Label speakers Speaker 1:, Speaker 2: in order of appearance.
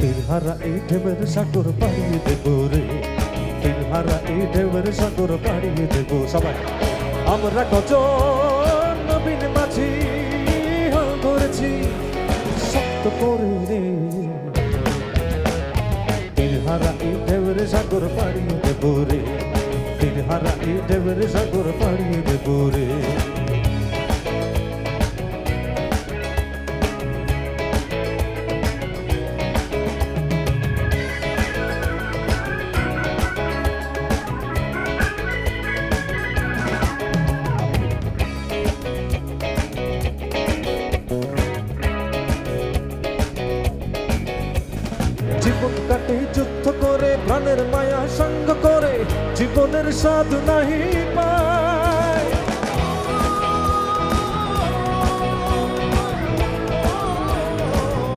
Speaker 1: তীরহারা এই ঢেবের সাগর পাড়িয়ে দেবো রে তীরহারা এই ঢেবের সাগর পাড়িয়ে দেবো সবাই আমরা কজন নবীন মাঝি হাল ধরেছি শক্ত করে রে তীরহারা এই ঢেবের সাগর পাড়িয়ে দেবো রে তীরহারা এই ঢেবের সাগর পাড়িয়ে দেবো রে জীবন কাটে যুদ্ধ করে প্রাণের মায়া সঙ্গ করে জীবনের সাধু নাহি পা